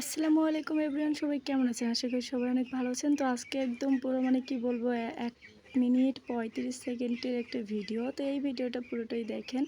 আসসালামু আলাইকুম এভরিওয়ান, সবাই কেমন আছেন? আশা করি সবাই অনেক ভালো আছেন। তো আজকে একদম পুরো মানে কি বলব এক মিনিট পঁয়ত্রিশ সেকেন্ডের একটা ভিডিও। তো এই ভিডিওটা পুরোটাই দেখেন।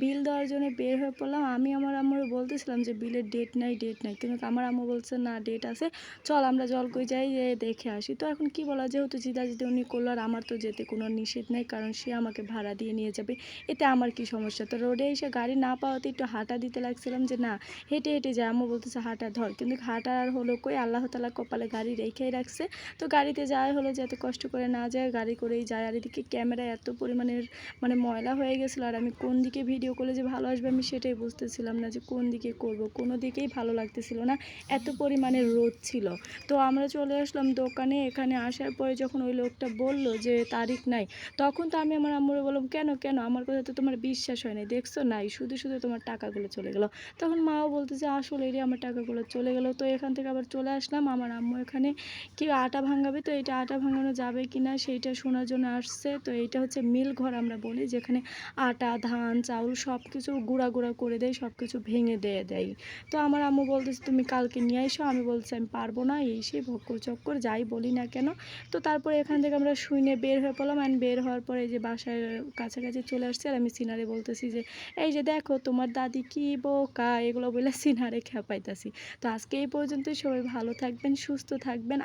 বিল দেওয়ার জন্য বের হয়ে পড়লাম। আমি আমার আম্মুর বলতেছিলাম যে, বিলের ডেট নাই ডেট নাই। কিন্তু আমার আম্মু বলছে, না ডেট আছে। চল, আমরা জল জলকই যাই দেখে আসি। তো এখন কি বলা যেহেতু জিদা জিদা উনি করল আর আমার তো যেতে কোনো নিষেধ নাই, কারণ সে আমাকে ভাড়া দিয়ে নিয়ে যাবে। এতে আমার কি সমস্যা? তো রোডে এসে গাড়ি না পাওয়াতে একটু হাঁটা দিতে লাগছিলাম যে, না, হেঁটে হেঁটে যায় আম্মু বলতেছে, হাঁটা, ধর। কিন্তু হাঁটা আর হলো কই? আল্লাহ তালা কপালে গাড়ি রেখেই রাখছে। তো গাড়িতে যাওয়া হলো যাতে কষ্ট করে না যায়। গাড়ি করেই যায় আর এদিকে ক্যামেরা এত পরিমাণের মানে ময়লা হয়ে গেছিল আর আমি কোন দিকে ভিডিও করলে যে ভালো আসবে আমি সেটাই বুঝতেছিলাম না যে কোন দিকে করব। কোনো দিকেই ভালো লাগতেছিল না। এত পরিমাণে রোদ ছিল। তো আমরা চলে আসলাম দোকানে। এখানে আসার পরে যখন ওই লোকটা বলল যে তারিখ নাই, তখন তো আমি আমার আম্মুরে বললাম, কেন কেন? আমার কথা তো তোমার বিশ্বাস হয় নাই। দেখছ, নাই। শুধু শুধু তোমার টাকাগুলো চলে গেল। তখন মাও বলতেছে আসলে রে আমার টাকাগুলো চলে গেল। তো এখান থেকে আবার চলে আসলাম। আমার আম্মু এখানে, কি, আটা ভাঙাবে তো? এটা আটা ভাঙানো যাবে কি না সেইটা শোনার জন্য আসছে। তো এইটা হচ্ছে মিল ঘর আমরা বলি, যেখানে আটা, ধান, চাউল সব কিছু গুঁড়া গুঁড়া করে দেয় সব কিছু ভেঙে দিয়ে দেয়। তো আমার আম্মু বলতেছে, তুমি কালকে নিয়ে এসো, আমি বলছি, আমি পারব না। এই সে ভক্কর চক্কর, যাই বলি না কেন। তো তারপরে এখান থেকে আমরা শুনে বের হয়ে পড়লাম। অ্যান্ড বের হওয়ার পরে যে বাসায় কাছাকাছি চলে আসছি, আর আমি সিনারে বলতেছি যে, এই যে দেখো, তোমার দাদি কি বোকা? এগুলো বলে সিনারে খেপাইতাছি। তো আজকে এই পর্যন্তই, সবাই ভালো থাকবেন, সুস্থ থাকবেন।